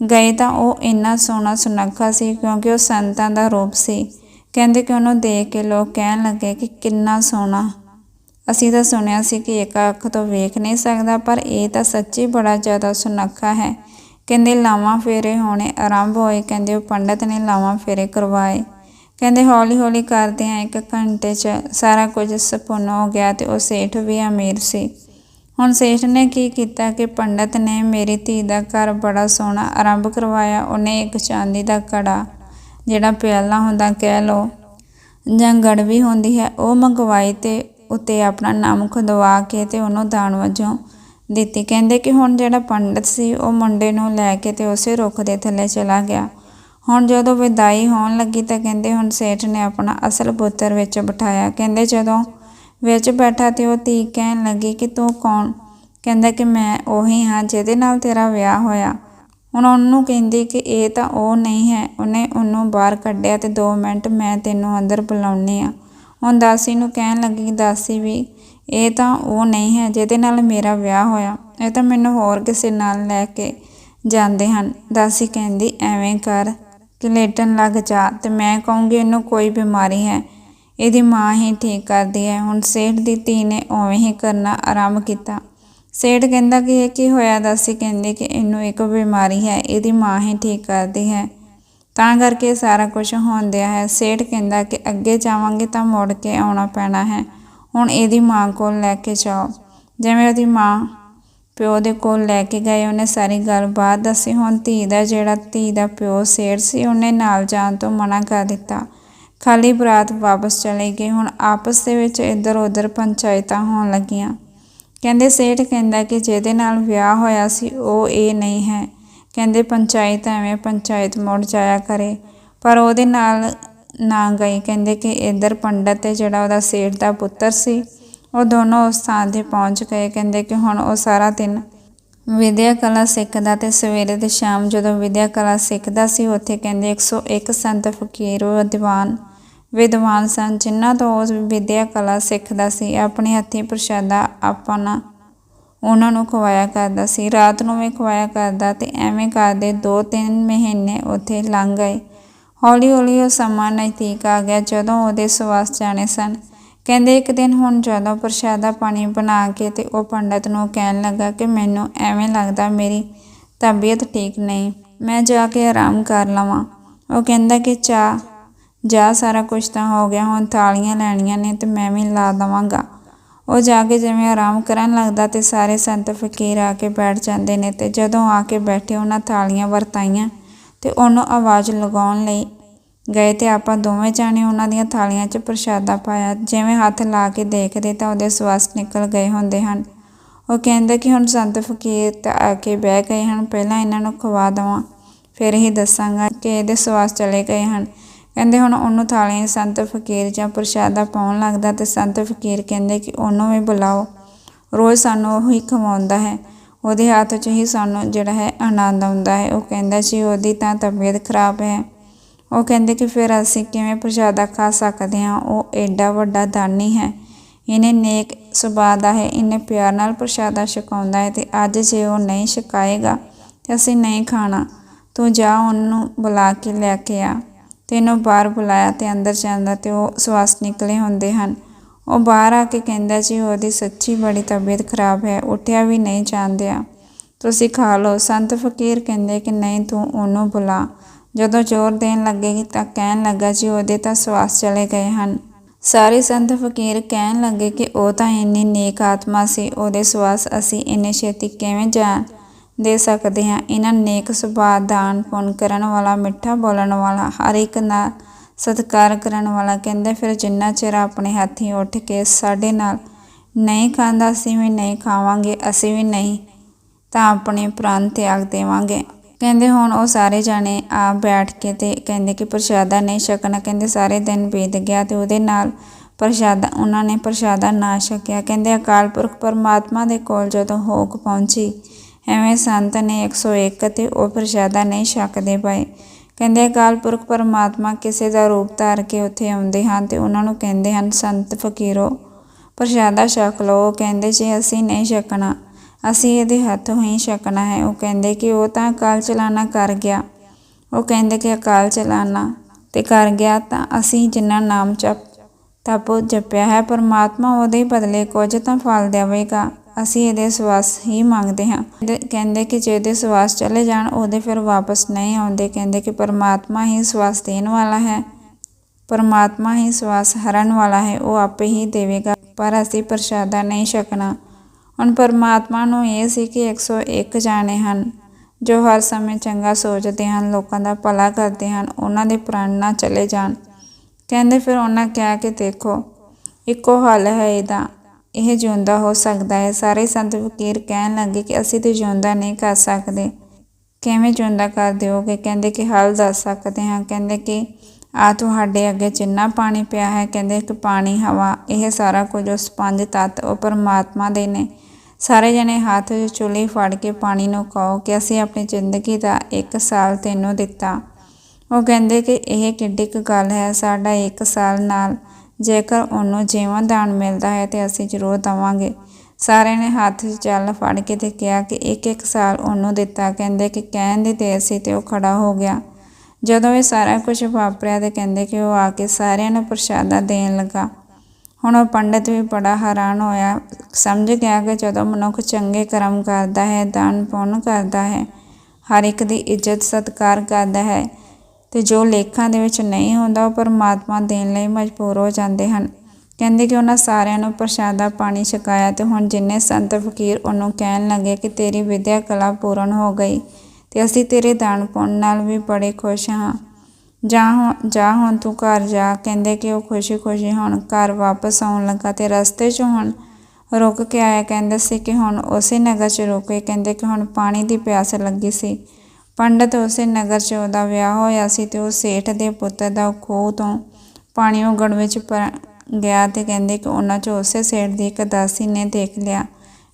ਗਏ ਤਾਂ ਉਹ ਇੰਨਾ ਸੋਹਣਾ ਸੁਨੱਖਾ ਸੀ ਕਿਉਂਕਿ ਉਹ ਸੰਤਾਂ ਦਾ ਰੂਪ ਸੀ। ਕਹਿੰਦੇ ਕਿ ਉਹਨੂੰ ਦੇਖ ਕੇ ਲੋਕ ਕਹਿਣ ਲੱਗੇ ਕਿ ਕਿੰਨਾ ਸੋਹਣਾ। ਅਸੀਂ ਤਾਂ ਸੁਣਿਆ ਸੀ ਕਿ ਇੱਕ ਅੱਖ ਤੋਂ ਵੇਖ ਨਹੀਂ ਸਕਦਾ, ਪਰ ਇਹ ਤਾਂ ਸੱਚੀ ਬੜਾ ਜ਼ਿਆਦਾ ਸੁਨੱਖਾ ਹੈ। ਕਹਿੰਦੇ ਲਾਵਾਂ ਫੇਰੇ ਹੋਣੇ ਆਰੰਭ ਹੋਏ। ਕਹਿੰਦੇ ਉਹ ਪੰਡਤ ਨੇ ਲਾਵਾਂ ਫੇਰੇ ਕਰਵਾਏ। ਕਹਿੰਦੇ ਹੌਲੀ ਹੌਲੀ ਕਰਦੇ ਆ ਇੱਕ ਘੰਟੇ 'ਚ ਸਾਰਾ ਕੁਝ ਸਪੁੰਨ ਹੋ ਗਿਆ ਤੇ ਉਹ ਸੇਠ ਵੀ ਅਮੀਰ ਸੀ। ਹੁਣ ਸੇਠ ਨੇ ਕੀ ਕੀਤਾ ਕਿ ਪੰਡਤ ਨੇ ਮੇਰੀ ਧੀ ਦਾ ਘਰ ਬੜਾ ਸੋਹਣਾ ਆਰੰਭ ਕਰਵਾਇਆ। ਉਹਨੇ ਇੱਕ ਚਾਂਦੀ ਦਾ ਕੜਾ ਜਿਹੜਾ ਪਿਆਲਾ ਹੁੰਦਾ ਕਹਿ ਲੋ ਜਾਂ ਗੜਵੀ ਹੁੰਦੀ ਹੈ ਉਹ ਮੰਗਵਾਈ ਤੇ ਉੱਤੇ ਆਪਣਾ ਨਾਮ ਖੁਦਵਾ ਕੇ ਤੇ ਉਹਨੂੰ ਦਾਨ ਵਜੋਂ ਦਿੱਤੀ। ਕਹਿੰਦੇ ਕਿ ਹੁਣ ਜਿਹੜਾ ਪੰਡਤ ਸੀ, ਉਹ ਮੁੰਡੇ ਨੂੰ ਲੈ ਕੇ ਤੇ ਉਸੇ ਰੁੱਖ ਦੇ ਥੱਲੇ ਚਲਾ ਗਿਆ। ਹੁਣ ਜਦੋਂ ਵਿਦਾਈ ਹੋਣ ਲੱਗੀ ਤਾਂ ਕਹਿੰਦੇ ਹੁਣ ਸੇਠ ਨੇ ਆਪਣਾ ਅਸਲ ਪੁੱਤਰ ਵਿੱਚ ਬਿਠਾਇਆ। ਕਹਿੰਦੇ ਜਦੋਂ ਵਿੱਚ ਬੈਠਾ ਤੇ ਉਹ ਧੀ ਕਹਿਣ ਲੱਗੀ ਕਿ ਤੂੰ ਕੌਣ? ਕਹਿੰਦਾ ਕਿ ਮੈਂ ਉਹੀ ਹਾਂ ਜਿਹਦੇ ਨਾਲ ਤੇਰਾ ਵਿਆਹ ਹੋਇਆ। ਹੁਣ ਉਹਨੂੰ ਕਹਿੰਦੀ ਕਿ ਇਹ ਤਾਂ ਉਹ ਨਹੀਂ ਹੈ। ਉਹਨੇ ਉਹਨੂੰ ਬਾਹਰ ਕੱਢਿਆ ਤੇ 2 ਮਿੰਟ ਮੈਂ ਤੈਨੂੰ ਅੰਦਰ ਬੁਲਾਉਣੀ ਆ ਹੁਣ ਦਾਸੀ ਨੂੰ ਕਹਿਣ ਲੱਗੀ, ਦਾਸੀ ਵੀ ਇਹ ਤਾਂ ਉਹ ਨਹੀਂ ਹੈ ਜਿਹਦੇ ਨਾਲ ਮੇਰਾ ਵਿਆਹ ਹੋਇਆ। ਇਹ ਤਾਂ ਮੈਨੂੰ ਹੋਰ ਕਿਸੇ ਨਾਲ ਲੈ ਕੇ ਜਾਂਦੇ ਹਨ। ਦਾਸੀ ਕਹਿੰਦੀ, ਐਵੇਂ ਕਰ। ਕਿ ਲੇਟਣ ਲੱਗ ਜਾ। ਤੇ ਮੈਂ ਕਹੂੰਗੀ, ਇਹਨੂੰ ਕੋਈ ਬਿਮਾਰੀ ਹੈ। ਇਹਦੀ ਮਾਂ ਹੀ ਠੀਕ ਕਰਦੀ ਹੈ। ਹੁਣ ਸੇਠ ਦੀ ਧੀ ਨੇ ਉਵੇਂ ਹੀ ਕਰਨਾ ਆਰੰਭ ਕੀਤਾ। ਸੇਠ ਕਹਿੰਦਾ ਕਿ ਇਹ ਕੀ ਹੋਇਆ? ਦਾਸੀ ਕਹਿੰਦੀ ਕਿ ਇਹਨੂੰ ਇੱਕ ਬਿਮਾਰੀ ਹੈ। ਇਹਦੀ ਮਾਂ ਹੀ ਠੀਕ ਕਰਦੀ ਹੈ। ਤਾਂ ਕਰਕੇ ਸਾਰਾ ਕੁਝ ਹੁੰਦਿਆ ਹੈ। ਸੇਠ ਕਹਿੰਦਾ ਕਿ ਅੱਗੇ ਜਾਵਾਂਗੇ ਤਾਂ ਮੁੜ ਕੇ ਆਉਣਾ ਪੈਣਾ ਹੈ। ਹੁਣ ਇਹਦੀ ਮਾਂ ਕੋਲ ਲੈ ਕੇ ਜਾਓ। ਜਿਵੇਂ ਉਹਦੀ ਮਾਂ ਪਿਓ ਦੇ ਕੋਲ ਲੈ ਕੇ ਗਏ, ਉਹਨੇ ਸਾਰੀ ਗੱਲਬਾਤ ਦੱਸੀ। ਹੁਣ ਧੀ ਦਾ ਜਿਹੜਾ ਧੀ ਦਾ ਪਿਓ ਸੇਠ ਸੀ, ਉਹਨੇ ਨਾਲ ਜਾਣ ਤੋਂ ਮਨਾ ਕਰ ਦਿੱਤਾ। ਖਾਲੀ ਬਰਾਤ ਵਾਪਸ ਚਲੇ ਗਈ ਹੁਣ ਆਪਸ ਦੇ ਵਿੱਚ ਇੱਧਰ ਉੱਧਰ ਪੰਚਾਇਤਾਂ ਹੋਣ ਲੱਗੀਆਂ। ਕਹਿੰਦੇ ਸੇਠ ਕਹਿੰਦਾ ਕਿ ਜਿਹਦੇ ਨਾਲ ਵਿਆਹ ਹੋਇਆ ਸੀ, ਉਹ ਇਹ ਨਹੀਂ ਹੈ। ਕਹਿੰਦੇ ਪੰਚਾਇਤ ਐਵੇਂ ਪੰਚਾਇਤ ਮੁੜ ਜਾਇਆ ਕਰੇ। ਪਰ ਉਹਦੇ ਨਾਲ ਨਾ ਗਈ। ਕਹਿੰਦੇ ਕਿ ਇੱਧਰ ਪੰਡਤ ਤੇ ਜਿਹੜਾ ਉਹਦਾ ਸੇਠ ਦਾ ਪੁੱਤਰ ਸੀ, ਉਹ ਦੋਨੋਂ ਉਸ ਥਾਂ 'ਤੇ ਪਹੁੰਚ ਗਏ। ਕਹਿੰਦੇ ਕਿ ਹੁਣ ਉਹ ਸਾਰਾ ਦਿਨ ਵਿਦਿਆ ਕਲਾ ਸਿੱਖਦਾ ਤੇ ਸਵੇਰੇ ਤੇ ਸ਼ਾਮ ਜਦੋਂ ਵਿਦਿਆ ਕਲਾ ਸਿੱਖਦਾ ਸੀ, ਉੱਥੇ ਕਹਿੰਦੇ 101 ਸੰਤ ਫਕੀਰ ਉਹ ਦੀਵਾਨ ਵਿਦਵਾਨ ਸਨ, ਜਿਨ੍ਹਾਂ ਤੋਂ ਉਹ ਵਿਦਿਆ ਕਲਾ ਸਿੱਖਦਾ ਸੀ। ਆਪਣੇ ਹੱਥੀਂ ਪ੍ਰਸ਼ਾਦਾ ਆਪਣਾ ਉਹਨਾਂ ਨੂੰ ਖਵਾਇਆ ਕਰਦਾ ਸੀ। ਰਾਤ ਨੂੰ ਵੀ ਖਵਾਇਆ ਕਰਦਾ ਤੇ ਐਵੇਂ ਕਰਦੇ 2-3 ਮਹੀਨੇ ਉੱਥੇ ਲੰਘ ਗਏ। ਹੌਲੀ ਹੌਲੀ ਉਹ ਸਮਾਂ ਨਜ਼ਦੀਕ ਆ ਗਿਆ ਜਦੋਂ ਉਹਦੇ ਸਵਾਸ ਜਾਣੇ ਸਨ। ਕਹਿੰਦੇ ਇੱਕ ਦਿਨ ਹੁਣ ਜਦੋਂ ਪ੍ਰਸ਼ਾਦਾ ਪਾਣੀ ਬਣਾ ਕੇ ਤੇ ਉਹ ਪੰਡਤ ਨੂੰ ਕਹਿਣ ਲੱਗਾ ਕਿ ਮੈਨੂੰ ਐਵੇਂ ਲੱਗਦਾ ਮੇਰੀ ਤਬੀਅਤ ਠੀਕ ਨਹੀਂ, ਮੈਂ ਜਾ ਕੇ ਆਰਾਮ ਕਰ ਲਵਾਂ। ਉਹ ਕਹਿੰਦਾ ਕਿ ਚਾਹ, ਜਾ ਸਾਰਾ ਕੁਝ ਤਾਂ ਹੋ ਗਿਆ, ਹੁਣ ਥਾਲੀਆਂ ਲੈਣੀਆਂ ਨੇ ਤੇ ਮੈਂ ਵੀ ਲਾ ਦਵਾਂਗਾ। ਉਹ ਜਾ ਕੇ ਜਿਵੇਂ ਆਰਾਮ ਕਰਨ ਲੱਗਦਾ ਤੇ ਸਾਰੇ ਸੰਤ ਫਕੀਰ ਆ ਕੇ ਬੈਠ ਜਾਂਦੇ ਨੇ ਤੇ ਜਦੋਂ ਆ ਕੇ ਬੈਠੇ ਉਹਨਾਂ ਥਾਲੀਆਂ ਵਰਤਾਈਆਂ ਤੇ ਉਹਨੂੰ ਆਵਾਜ਼ ਲਗਾਉਣ ਲਈ ਗਏ ਤੇ ਆਪਾਂ ਦੋਵੇਂ ਜਾਣੇ ਉਹਨਾਂ ਦੀਆਂ ਥਾਲੀਆਂ 'ਚ ਪ੍ਰਸ਼ਾਦਾ ਪਾਇਆ। ਜਿਵੇਂ ਹੱਥ ਲਾ ਕੇ ਦੇਖਦੇ ਤਾਂ ਉਹਦੇ ਸਵਾਸ ਨਿਕਲ ਗਏ ਹੁੰਦੇ ਹਨ। ਉਹ ਕਹਿੰਦੇ ਕਿ ਹੁਣ ਸੰਤ ਫਕੀਰ ਤਾਂ ਆ ਕੇ ਬਹਿ ਗਏ ਹਨ, ਪਹਿਲਾਂ ਇਹਨਾਂ ਨੂੰ ਖਵਾ ਦਵਾਂ, ਫਿਰ ਹੀ ਦੱਸਾਂਗਾ ਕਿ ਇਹਦੇ ਸਵਾਸ ਚਲੇ ਗਏ ਹਨ। ਕਹਿੰਦੇ ਹੁਣ ਉਹਨੂੰ ਥਾਲੀਆਂ ਸੰਤ ਫਕੀਰ ਜਾਂ ਪ੍ਰਸ਼ਾਦਾ ਪਾਉਣ ਲੱਗਦਾ ਤੇ ਸੰਤ ਫਕੀਰ ਕਹਿੰਦੇ ਕਿ ਉਹਨੂੰ ਵੀ ਬੁਲਾਓ। ਰੋਜ਼ ਸਾਨੂੰ ਉਹੀ ਖਵਾਉਂਦਾ ਹੈ। ਉਹਦੇ ਹੱਥ 'ਚ ਹੀ ਸਾਨੂੰ ਜਿਹੜਾ ਹੈ ਆਨੰਦ ਆਉਂਦਾ ਹੈ। ਉਹ ਕਹਿੰਦਾ, ਜੀ, ਉਹਦੀ ਤਾਂ ਤਬੀਅਤ ਖਰਾਬ ਹੈ। ਉਹ ਕਹਿੰਦੇ ਕਿ ਫਿਰ ਅਸੀਂ ਕਿਵੇਂ ਪ੍ਰਸ਼ਾਦਾ ਖਾ ਸਕਦੇ ਹਾਂ? ਉਹ ਐਡਾ ਵੱਡਾ ਦਾਨੀ ਹੈ। ਇਹਨੇ ਨੇਕ ਸੁਭਾਅ ਦਾ ਹੈ, ਇਹਨੇ ਪਿਆਰ ਨਾਲ ਪ੍ਰਸ਼ਾਦਾ ਛਕਾਉਂਦਾ ਹੈ ਤੇ ਅੱਜ ਜੇ ਉਹ ਨਹੀਂ ਛਕਾਏਗਾ ਤੇ ਅਸੀਂ ਨਹੀਂ ਖਾਣਾ। ਤੂੰ ਜਾ ਉਹਨੂੰ ਬੁਲਾ ਕੇ ਲੈ ਕੇ ਆ। ਤੇ ਇਹਨੂੰ ਬਾਹਰ ਬੁਲਾਇਆ ਤੇ ਅੰਦਰ ਜਾਂਦਾ ਤੇ ਉਹ ਸਵਾਸ ਨਿਕਲੇ ਹੁੰਦੇ ਹਨ। ਉਹ ਬਾਹਰ ਆ ਕੇ ਕਹਿੰਦਾ ਜੀ, ਉਹਦੀ ਸੱਚੀ ਬੜੀ ਤਬੀਅਤ ਖਰਾਬ ਹੈ, ਉੱਠਿਆ ਵੀ ਨਹੀਂ ਜਾਂਦਿਆ ਤੁਸੀਂ ਖਾ ਲਓ। ਸੰਤ ਫਕੀਰ ਕਹਿੰਦੇ ਕਿ ਨਹੀਂ, ਤੂੰ ਉਹਨੂੰ ਬੁਲਾ। ਜਦੋਂ ਜ਼ੋਰ ਦੇਣ ਲੱਗੇਗੀ ਤਾਂ ਕਹਿਣ ਲੱਗਾ, ਜੀ, ਉਹਦੇ ਤਾਂ ਸਵਾਸ ਚਲੇ ਗਏ ਹਨ। ਸਾਰੇ ਸੰਤ ਫਕੀਰ ਕਹਿਣ ਲੱਗੇ ਕਿ ਉਹ ਤਾਂ ਇੰਨੀ ਨੇਕ ਆਤਮਾ ਸੀ, ਉਹਦੇ ਸਵਾਸ ਅਸੀਂ ਇੰਨੇ ਛੇਤੀ ਕਿਵੇਂ ਜਾਣ ਦੇ ਸਕਦੇ ਹਾਂ? ਇਹਨਾਂ ਨੇਕ ਸੁਭਾਅ ਦਾਨ ਪੁੰਨ ਕਰਨ ਵਾਲਾ, ਮਿੱਠਾ ਬੋਲਣ ਵਾਲਾ, ਹਰ ਇੱਕ ਨਾਲ ਸਤਿਕਾਰ ਕਰਨ ਵਾਲਾ ਕਹਿੰਦੇ, ਫਿਰ ਜਿੰਨਾ ਚਿਰ ਆਪਣੇ ਹੱਥੀਂ ਉੱਠ ਕੇ ਸਾਡੇ ਨਾਲ ਨਹੀਂ ਖਾਂਦਾ, ਅਸੀਂ ਵੀ ਨਹੀਂ ਖਾਵਾਂਗੇ, ਅਸੀਂ ਵੀ ਨਹੀਂ ਤਾਂ ਆਪਣੇ ਪ੍ਰਾਣ ਤਿਆਗ ਦੇਵਾਂਗੇ। ਕਹਿੰਦੇ, ਹੁਣ ਉਹ ਸਾਰੇ ਜਾਣੇ ਆ ਬੈਠ ਕੇ ਤੇ ਕਹਿੰਦੇ ਕਿ ਪ੍ਰਸ਼ਾਦਾ ਨਹੀਂ ਛਕਣਾ। ਕਹਿੰਦੇ, ਸਾਰੇ ਦਿਨ ਬੀਤ ਗਿਆ ਤੇ ਉਹਦੇ ਨਾਲ ਪ੍ਰਸ਼ਾਦਾ, ਉਹਨਾਂ ਨੇ ਪ੍ਰਸ਼ਾਦਾ ਨਾ ਛਕਿਆ। ਕਹਿੰਦੇ, ਅਕਾਲ ਪੁਰਖ ਪਰਮਾਤਮਾ ਦੇ ਕੋਲ ਜਦੋਂ ਹੋਕ ਪਹੁੰਚੀ, ਐਵੇਂ ਸੰਤ ਨੇ 101 ਤੇ ਉਹ ਪ੍ਰਸ਼ਾਦਾ ਨਹੀਂ ਛਕਦੇ ਪਏ। ਕਹਿੰਦੇ ਅਕਾਲ ਪੁਰਖ ਪਰਮਾਤਮਾ ਕਿਸੇ ਦਾ ਰੂਪ ਧਾਰ ਕੇ ਉੱਥੇ ਆਉਂਦੇ ਹਨ ਤੇ ਉਹਨਾਂ ਨੂੰ ਕਹਿੰਦੇ ਹਨ, ਸੰਤ ਫਕੀਰੋ, ਪ੍ਰਸ਼ਾਦਾ ਛਕ ਲਓ। ਉਹ ਕਹਿੰਦੇ, ਜੇ ਅਸੀਂ ਨਹੀਂ ਛਕਣਾ, ਅਸੀਂ ਇਹਦੇ ਹੱਥੋਂ ਹੀ ਛਕਣਾ ਹੈ। ਉਹ ਕਹਿੰਦੇ ਕਿ ਉਹ ਤਾਂ ਅਕਾਲ ਚਲਾਣਾ ਕਰ ਗਿਆ। ਉਹ ਕਹਿੰਦੇ ਕਿ ਅਕਾਲ ਚਲਾਣਾ ਤੇ ਕਰ ਗਿਆ ਤਾਂ ਅਸੀਂ ਜਿੰਨਾ ਨਾਮ ਜਪ, ਤਪ ਜਪਿਆ ਹੈ, ਪਰਮਾਤਮਾ ਉਹਦੇ ਬਦਲੇ ਕੁਝ ਤਾਂ ਫਲ ਦੇਵੇਗਾ। ਅਸੀਂ ਇਹਦੇ ਸਵਾਸ ਹੀ ਮੰਗਦੇ ਹਾਂ। ਕਹਿੰਦੇ ਕਿ ਜੇ ਇਹਦੇ ਸਵਾਸ ਚਲੇ ਜਾਣ, ਉਹਦੇ ਫਿਰ ਵਾਪਸ ਨਹੀਂ ਆਉਂਦੇ। ਕਹਿੰਦੇ ਕਿ ਪਰਮਾਤਮਾ ਹੀ ਸਵਾਸ ਦੇਣ ਵਾਲਾ ਹੈ। ਪਰਮਾਤਮਾ ਹੀ ਸਵਾਸ ਹਰਨ ਵਾਲਾ ਹੈ। ਉਹ ਆਪੇ ਹੀ ਦੇਵੇਗਾ, ਪਰ ਅਸੀਂ ਪ੍ਰਸ਼ਾਦਾ ਨਹੀਂ ਛਕਣਾ। ਹੁਣ ਪਰਮਾਤਮਾ ਨੂੰ ਇਹ ਸੀ ਕਿ 101 ਜਾਣੇ ਹਨ, ਜੋ ਹਰ ਸਮੇਂ ਚੰਗਾ ਸੋਚਦੇ ਹਨ, ਲੋਕਾਂ ਦਾ ਭਲਾ ਕਰਦੇ ਹਨ, ਉਹਨਾਂ ਦੇ ਪ੍ਰਾਣ ਨਾ ਚਲੇ ਜਾਣ। ਕਹਿੰਦੇ ਫਿਰ ਉਹਨਾਂ ਕਿਹਾ ਕਿ ਦੇਖੋ, ਇੱਕੋ ਹੱਲ ਹੈ ਇਹਦਾ। ਇਹ ਜਿਉਂਦਾ ਹੋ ਸਕਦਾ ਹੈ। ਸਾਰੇ ਸੰਤ ਫਕੀਰ ਕਹਿਣ ਲੱਗੇ ਕਿ ਅਸੀਂ ਤੇ ਜਿਉਂਦਾ ਨਹੀਂ ਕਰ ਸਕਦੇ। ਕਿਵੇਂ ਜਿਉਂਦਾ ਕਰ ਦਿਓਗੇ? ਕਹਿੰਦੇ ਕਿ ਹੱਲ ਦੱਸ ਸਕਦੇ ਹਾਂ। ਕਹਿੰਦੇ ਕਿ ਆ ਤੁਹਾਡੇ ਅੱਗੇ ਜਿੰਨਾ ਪਾਣੀ ਪਿਆ ਹੈ, ਕਹਿੰਦੇ ਕਿ ਪਾਣੀ, ਹਵਾ, ਇਹ ਸਾਰਾ ਕੁਝ ਉਸ ਪੰਜ ਤੱਤ ਉਹ ਪਰਮਾਤਮਾ ਦੇ ਨੇ। ਸਾਰੇ ਜਣੇ ਹੱਥ 'ਚ ਚੁੱਲ੍ਹੀ ਫੜ ਕੇ ਪਾਣੀ ਨੂੰ ਕਹੋ ਕਿ ਅਸੀਂ ਆਪਣੀ ਜ਼ਿੰਦਗੀ ਦਾ ਇੱਕ ਸਾਲ ਤੈਨੂੰ ਦਿੱਤਾ। ਉਹ ਕਹਿੰਦੇ ਕਿ ਇਹ ਕਿੱਡੀ ਕੁ ਗੱਲ ਹੈ। ਸਾਡਾ ਇੱਕ ਸਾਲ ਨਾਲ ਜੇਕਰ ਉਹਨੂੰ ਜੀਵਨ ਦਾਨ ਮਿਲਦਾ ਹੈ ਤੇ ਅਸੀਂ ਜ਼ਰੂਰ ਦਵਾਂਗੇ। ਸਾਰਿਆਂ ਨੇ ਹੱਥ 'ਚ ਚੱਲ ਫੜ ਕੇ ਤੇ ਕਿਹਾ ਕਿ ਇੱਕ ਇੱਕ ਸਾਲ ਉਹਨੂੰ ਦਿੱਤਾ। ਕਹਿੰਦੇ ਕਿ ਕਹਿਣ ਦੀ ਦੇਰ ਸੀ ਤੇ ਉਹ ਖੜਾ ਹੋ ਗਿਆ। ਜਦੋਂ ਇਹ ਸਾਰਾ ਕੁਝ ਵਾਪਰਿਆ ਤੇ ਕਹਿੰਦੇ ਕਿ ਉਹ ਆ ਕੇ ਸਾਰਿਆਂ ਨੂੰ ਪ੍ਰਸ਼ਾਦਾ ਦੇਣ ਲੱਗਾ। ਹੁਣ ਉਹ ਪੰਡਿਤ ਵੀ ਬੜਾ ਹੈਰਾਨ ਹੋਇਆ। ਸਮਝ ਗਿਆ ਕਿ ਜਦੋਂ ਮਨੁੱਖ ਚੰਗੇ ਕਰਮ ਕਰਦਾ ਹੈ, ਦਾਨ ਪੁੰਨ ਕਰਦਾ ਹੈ, ਹਰ ਇੱਕ ਦੀ ਇੱਜ਼ਤ ਸਤਿਕਾਰ ਕਰਦਾ ਹੈ ਤੇ ਜੋ ਲੇਖਾਂ ਦੇ ਵਿੱਚ ਨਹੀਂ ਹੁੰਦਾ, ਉਹ ਪਰਮਾਤਮਾ ਦੇਣ ਲਈ ਮਜਬੂਰ ਹੋ ਜਾਂਦੇ ਹਨ। ਕਹਿੰਦੇ ਕਿ ਉਹਨਾਂ ਸਾਰਿਆਂ ਨੂੰ ਪ੍ਰਸ਼ਾਦਾ ਪਾਣੀ ਛਕਾਇਆ ਤੇ ਹੁਣ ਜਿੰਨੇ ਸੰਤ ਫਕੀਰ ਉਹਨੂੰ ਕਹਿਣ ਲੱਗੇ ਕਿ ਤੇਰੀ ਵਿਦਿਆ ਕਲਾ ਪੂਰਨ ਹੋ ਗਈ ਤੇ ਅਸੀਂ ਤੇਰੇ ਦਾਨ ਪੁੰਨ ਨਾਲ ਵੀ ਬੜੇ ਖੁਸ਼ ਹਾਂ। ਜਾ ਹੁਣ ਜਾ ਹੁਣ ਤੂੰ ਘਰ ਜਾ। ਕਹਿੰਦੇ ਕਿ ਉਹ ਖੁਸ਼ੀ ਖੁਸ਼ੀ ਹੁਣ ਘਰ ਵਾਪਸ ਆਉਣ ਲੱਗਾ ਤੇ ਰਸਤੇ 'ਚ ਹੁਣ ਰੁਕ ਕੇ ਆਇਆ। ਕਹਿੰਦੇ ਸੀ ਕਿ ਹੁਣ ਉਸੇ ਨਗਰ 'ਚ ਰੁਕੇ ਕਹਿੰਦੇ ਕਿ ਹੁਣ ਪਾਣੀ ਦੀ ਪਿਆਸ ਲੱਗੀ ਸੀ। ਪੰਡਤ ਉਸੇ ਨਗਰ 'ਚ ਉਹਦਾ ਵਿਆਹ ਹੋਇਆ ਸੀ ਤੇ ਉਹ ਸੇਠ ਦੇ ਪੁੱਤਰ ਦਾ ਖੂਹ ਤੋਂ ਪਾਣੀ ਉਗਣ ਵਿੱਚ ਗਿਆ ਤੇ ਕਹਿੰਦੇ ਕਿ ਉਹਨਾਂ 'ਚ ਉਸੇ ਸੇਠ ਦੀ ਇੱਕ ਦਾਸੀ ਨੇ ਦੇਖ ਲਿਆ।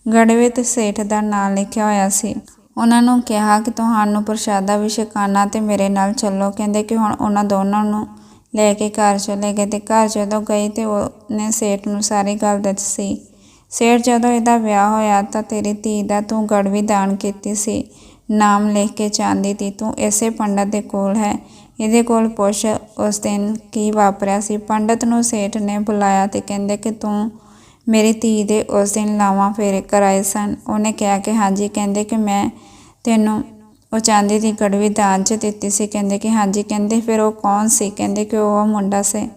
ਗੜਵੇ ਤੇ ਸੇਠ ਦਾ ਨਾਂ ਲਿਖਿਆ ਹੋਇਆ ਸੀ। ਉਹਨਾਂ ਨੂੰ ਕਿਹਾ ਕਿ ਤੁਹਾਨੂੰ ਪ੍ਰਸ਼ਾਦਾ ਵੀ ਛਕਾਣਾ ਤੇ ਮੇਰੇ ਨਾਲ ਚੱਲੋ। ਕਹਿੰਦੇ ਕਿ ਹੁਣ ਉਹਨਾਂ ਦੋਨਾਂ ਨੂੰ ਲੈ ਕੇ ਘਰ ਚਲੇ ਗਏ ਤੇ ਘਰ ਜਦੋਂ ਗਈ ਤੇ ਉਹਨੇ ਸੇਠ ਨੂੰ ਸਾਰੀ ਗੱਲ ਦੱਸੀ। ਸੇਠ ਜਦੋਂ ਇਹਦਾ ਵਿਆਹ ਹੋਇਆ ਤਾਂ ਤੇਰੀ ਧੀ ਦਾ ਤੂੰ ਗੜਵੀ ਦਾਨ ਕੀਤੀ ਸੀ। ਨਾਮ ਲਿਖ ਕੇ ਚਾਂਦੀ ਦੀ ਤੂੰ ਇਸੇ ਪੰਡਤ ਦੇ ਕੋਲ ਹੈ। ਇਹਦੇ ਕੋਲ ਪੁੱਛ ਉਸ ਦਿਨ ਕੀ ਵਾਪਰਿਆ ਸੀ। ਪੰਡਤ ਨੂੰ ਸੇਠ ਨੇ ਬੁਲਾਇਆ ਤੇ ਕਹਿੰਦੇ ਕਿ ਤੂੰ ਮੇਰੀ ਧੀ ਦੇ ਉਸ ਦਿਨ ਲਾਵਾਂ ਫੇਰੇ ਕਰਾਏ ਸਨ। ਉਹਨੇ ਕਿਹਾ ਕਿ ਹਾਂਜੀ। ਕਹਿੰਦੇ ਕਿ ਮੈਂ ਤੈਨੂੰ ਉਹ ਚਾਂਦੀ ਦੀ ਗੜਵੀ ਦਾਨ 'ਚ ਦਿੱਤੀ ਸੀ। ਕਹਿੰਦੇ ਕਿ ਹਾਂਜੀ। ਕਹਿੰਦੇ, ਫਿਰ ਉਹ ਕੌਣ ਸੀ? ਕਹਿੰਦੇ ਕਿ ਉਹ ਮੁੰਡਾ ਸੀ।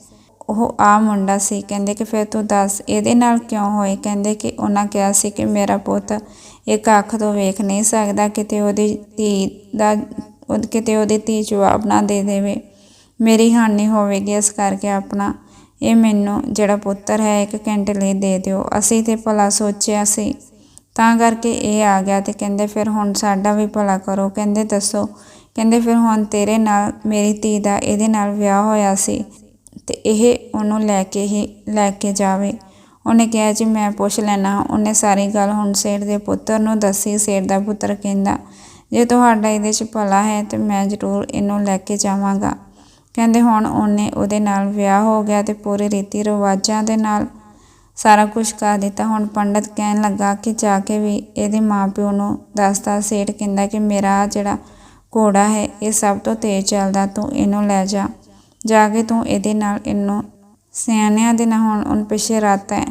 ਉਹ ਆ ਮੁੰਡਾ ਸੀ, ਕਹਿੰਦੇ ਕਿ ਫਿਰ ਤੂੰ ਦੱਸ ਇਹਦੇ ਨਾਲ ਕਿਉਂ ਹੋਏ? ਕਹਿੰਦੇ ਕਿ ਉਹਨਾਂ ਕਿਹਾ ਸੀ ਕਿ ਮੇਰਾ ਪੁੱਤ ਇੱਕ ਅੱਖ ਤੋਂ ਵੇਖ ਨਹੀਂ ਸਕਦਾ, ਕਿਤੇ ਉਹਦੀ ਧੀ ਦਾ, ਕਿਤੇ ਉਹਦੀ ਧੀ ਜਵਾਬ ਨਾ ਦੇ ਦੇਵੇ। ਮੇਰੀ ਹਾਨੀ ਹੋਵੇਗੀ, ਇਸ ਕਰਕੇ ਆਪਣਾ ਇਹ ਮੈਨੂੰ ਜਿਹੜਾ ਪੁੱਤਰ ਹੈ, ਇੱਕ ਘੰਟੇ ਲਈ ਦੇ ਦਿਓ। ਅਸੀਂ ਤੇ ਭਲਾ ਸੋਚਿਆ ਸੀ। ਤਾਂ ਕਰਕੇ ਇਹ ਆ ਗਿਆ ਤੇ ਕਹਿੰਦੇ ਫਿਰ ਹੁਣ ਸਾਡਾ ਵੀ ਭਲਾ ਕਰੋ। ਕਹਿੰਦੇ ਦੱਸੋ, ਕਹਿੰਦੇ ਫਿਰ ਹੁਣ ਤੇਰੇ ਨਾਲ ਮੇਰੀ ਧੀ ਦਾ ਇਹਦੇ ਨਾਲ ਵਿਆਹ ਹੋਇਆ ਸੀ। ਤੇ ਇਹ ਉਹਨੂੰ ਲੈ ਕੇ ਹੀ, ਲੈ ਕੇ ਜਾਵੇ। ਉਹਨੇ ਕਿਹਾ, ਜੀ, ਮੈਂ ਪੁੱਛ ਲੈਣਾ। ਉਹਨੇ ਸਾਰੀ ਗੱਲ ਹੁਣ ਸੇਠ ਦੇ ਪੁੱਤਰ ਨੂੰ ਦੱਸੀ। ਸੇਠ ਦਾ ਪੁੱਤਰ ਕਹਿੰਦਾ, ਜੇ ਤੁਹਾਡਾ ਇਹਦੇ 'ਚ ਭਲਾ ਹੈ, ਤੇ ਮੈਂ ਜ਼ਰੂਰ ਇਹਨੂੰ ਲੈ ਕੇ ਜਾਵਾਂਗਾ। ਕਹਿੰਦੇ, ਹੁਣ ਉਹਨੇ ਉਹਦੇ ਨਾਲ ਵਿਆਹ ਹੋ ਗਿਆ ਤੇ ਪੂਰੇ ਰੀਤੀ ਰਿਵਾਜਾਂ ਦੇ ਨਾਲ ਸਾਰਾ ਕੁਝ ਕਰ ਦਿੱਤਾ। ਹੁਣ ਪੰਡਤ ਕਹਿਣ ਲੱਗਾ ਕਿ ਜਾ ਕੇ ਵੀ ਇਹਦੇ ਮਾਪਿਓ ਨੂੰ ਦੱਸਦਾ। ਸੇਠ ਕਹਿੰਦਾ ਕਿ, ਮੇਰਾ ਜਿਹੜਾ ਘੋੜਾ ਹੈ, ਇਹ ਸਭ ਤੋਂ ਤੇਜ਼ ਚੱਲਦਾ। ਤੂੰ ਇਹਨੂੰ ਲੈ ਜਾ। ਜਾ ਕੇ ਤੂੰ ਇਹਦੇ ਨਾਲ ਇਹਨੂੰ ਸਿਆਣਿਆਂ ਦੇ ਨਾ ਹੁਣ ਉਹਨ ਪਿੱਛੇ ਰਾਤ ਹੈ।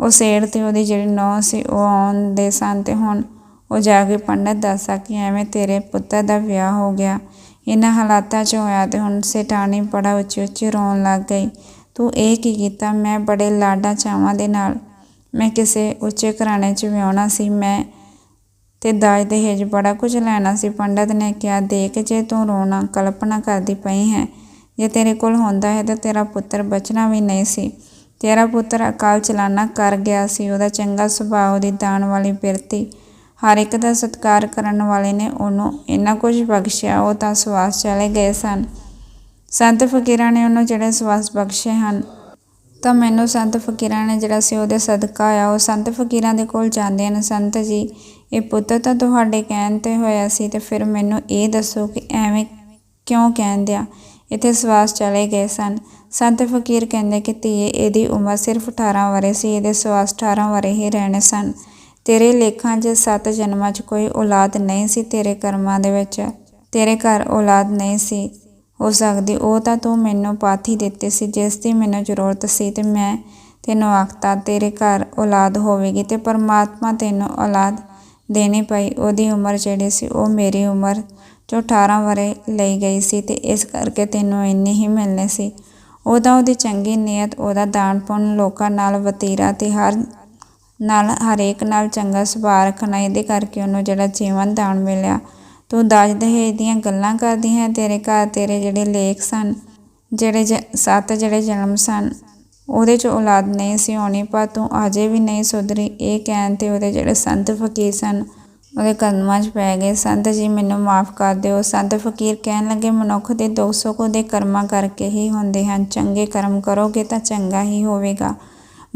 ਉਹ ਸੇਠ ਤੇ ਉਹਦੀ ਜਿਹੜੀ ਨੌ ਸੀ, ਉਹ ਆਉਂਦੇ ਸਨ ਤੇ ਹੁਣ ਉਹ ਜਾ ਕੇ ਪੰਡਤ ਦੱਸਾ ਕਿ ਐਵੇਂ ਤੇਰੇ ਪੁੱਤਰ ਦਾ ਵਿਆਹ ਹੋ ਗਿਆ। ਇਹਨਾਂ ਹਾਲਾਤਾਂ 'ਚ ਹੋਇਆ ਤੇ ਹੁਣ ਸੇਠਾਣੀ ਬੜਾ ਉੱਚੀ ਉੱਚੀ ਰੋਣ ਲੱਗ ਗਈ। ਤੂੰ ਇਹ ਕੀ ਕੀਤਾ? ਮੈਂ ਬੜੇ ਲਾਡਾ ਚਾਵਾਂ ਦੇ ਨਾਲ। ਮੈਂ ਕਿਸੇ ਉੱਚੇ ਘਰਾਣੇ 'ਚ ਵਿਆਹਣਾ ਸੀ। ਮੈਂ ਤੇ ਦਾਜ ਦਹੇਜ ਬੜਾ ਕੁਝ ਲੈਣਾ ਸੀ। ਪੰਡਤ ਨੇ ਕਿਹਾ, ਦੇਖ ਜੇ ਤੂੰ ਰੋਣਾ, ਕਲਪਨਾ ਕਰਦੀ ਪਈ ਹੈ। ਜੇ ਤੇਰੇ ਕੋਲ ਹੁੰਦਾ ਹੈ ਤਾਂ ਤੇਰਾ ਪੁੱਤਰ ਬਚਣਾ ਵੀ ਨਹੀਂ ਸੀ। ਤੇਰਾ ਪੁੱਤਰ ਅਕਾਲ ਚਲਾਣਾ ਕਰ ਗਿਆ ਸੀ। ਉਹਦਾ ਚੰਗਾ ਸੁਭਾਅ, ਉਹਦੀ ਦਾਨ ਵਾਲੀ ਬਿਰਤੀ, ਹਰ ਇੱਕ ਦਾ ਸਤਿਕਾਰ ਕਰਨ ਵਾਲੇ ਨੇ ਉਹਨੂੰ ਇੰਨਾ ਕੁਝ ਬਖਸ਼ਿਆ, ਉਹ ਤਾਂ ਸਵਾਸ ਚਲੇ ਗਏ ਸਨ। ਸੰਤ ਫਕੀਰਾਂ ਨੇ ਉਹਨੂੰ ਜਿਹੜੇ ਸਵਾਸ ਬਖਸ਼ੇ ਹਨ, ਤਾਂ ਮੈਨੂੰ ਸੰਤ ਫਕੀਰਾਂ ਨੇ ਜਿਹੜਾ ਸੀ ਉਹਦੇ ਸਦਕਾ ਆ। ਉਹ ਸੰਤ ਫਕੀਰਾਂ ਦੇ ਕੋਲ ਜਾਂਦੇ ਹਨ। ਸੰਤ ਜੀ, ਇਹ ਪੁੱਤ ਤਾਂ ਤੁਹਾਡੇ ਕਹਿਣ ਤੇ ਹੋਇਆ ਸੀ ਤੇ ਫਿਰ ਮੈਨੂੰ ਇਹ ਦੱਸੋ ਕਿ ਐਵੇਂ ਕਿਉਂ ਕਹਿੰਦੇ ਆ ਇੱਥੇ ਸਵਾਸ ਚਲੇ ਗਏ ਸਨ। ਸੰਤ ਫਕੀਰ ਕਹਿੰਦੇ ਕਿ ਧੀਏ, ਇਹਦੀ ਉਮਰ ਸਿਰਫ 18 ਵਰੇ ਸੀ, ਇਹਦੇ ਸਵਾਸ 18 ਵਰੇ ਹੀ ਰਹਿਣੇ ਸਨ। ਤੇਰੇ ਲੇਖਾਂ 'ਚ ਸੱਤ ਜਨਮਾਂ 'ਚ ਕੋਈ ਔਲਾਦ ਨਹੀਂ ਸੀ ਤੇਰੇ ਕਰਮਾਂ ਦੇ ਵਿੱਚ। ਤੇਰੇ ਘਰ ਔਲਾਦ ਨਹੀਂ ਸੀ। ਹੋ ਸਕਦੀ ਉਹ ਤਾਂ ਤੂੰ ਮੈਨੂੰ ਪਾਥੀ ਦਿੱਤੀ ਸੀ, ਜਿਸ ਦੀ ਮੈਨੂੰ ਜ਼ਰੂਰਤ ਸੀ ਤੇ ਮੈਂ ਤੈਨੂੰ ਆਖਤਾ, ਤੇਰੇ ਘਰ ਔਲਾਦ ਹੋਵੇਗੀ ਤੇ ਪਰਮਾਤਮਾ ਤੈਨੂੰ ਔਲਾਦ ਦੇਣੀ ਪਈ। ਉਹਦੀ ਉਮਰ ਜਿਹੜੀ ਸੀ, ਉਹ ਮੇਰੀ ਉਮਰ ਜੋ 18 ਵਰੇ ਲਈ ਗਈ ਸੀ ਤੇ ਇਸ ਕਰਕੇ ਤੈਨੂੰ ਇੰਨੇ ਹੀ ਮਿਲਨੇ ਸੀ। ਉਹਦਾ ਉਹਦੀ ਚੰਗੀ ਨੀਅਤ, ਉਹਦਾ ਦਾਨ ਪੁੰਨ ਲੋਕਾਂ ਨਾਲ ਵਤੀਰਾ ਤੇ ਹਰ ਨਾਲ ਹਰੇਕ ਨਾਲ ਚੰਗਾ ਸੁਭਾਅ ਰੱਖਣਾ, ਇਹਦੇ ਕਰਕੇ ਉਹਨੂੰ ਜਿਹੜਾ ਜੀਵਨ ਦਾਨ ਮਿਲਿਆ। ਤੂੰ ਦਾਜ ਦਹੇਜ ਦੀਆਂ ਗੱਲਾਂ ਕਰਦੀ ਹੈ, ਤੇਰੇ ਘਰ ਤੇਰੇ ਜਿਹੜੇ ਲੇਖ ਸਨ, ਜਿਹੜੇ ਜ ਸੱਤ ਜਿਹੜੇ ਜਨਮ ਸਨ, ਉਹਦੇ 'ਚ ਔਲਾਦ ਨਹੀਂ ਸੀ ਹੋਣੀ, ਪਰ ਤੂੰ ਅਜੇ ਵੀ ਨਹੀਂ ਸੁਧਰੀ। ਇਹ ਕਹਿਣ 'ਤੇ ਉਹਦੇ ਜਿਹੜੇ ਸੰਤ ਫਕੀਰ ਸਨ ਉਹਦੇ ਕਦਮਾਂ 'ਚ ਪੈ ਗਏ, ਸੰਤ ਜੀ ਮੈਨੂੰ ਮਾਫ ਕਰ ਦਿਓ। ਸੰਤ ਫਕੀਰ ਕਹਿਣ ਲੱਗੇ, ਮਨੁੱਖ ਦੇ ਦੁੱਖ ਸੁੱਖ ਉਹਦੇ ਕਰਮਾਂ ਕਰਕੇ ਹੀ ਹੁੰਦੇ ਹਨ। ਚੰਗੇ ਕਰਮ ਕਰੋਗੇ ਤਾਂ ਚੰਗਾ ਹੀ ਹੋਵੇਗਾ।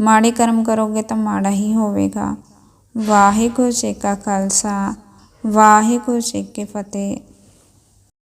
ਮਾੜੇ ਕਰਮ ਕਰੋਗੇ ਤਾਂ ਮਾੜਾ ਹੀ ਹੋਵੇਗਾ। ਵਾਹਿਗੁਰੂ ਜੀ ਕਾ ਖਾਲਸਾ, ਵਾਹਿਗੁਰੂ ਜੀ ਕੀ ਫਤਿਹ।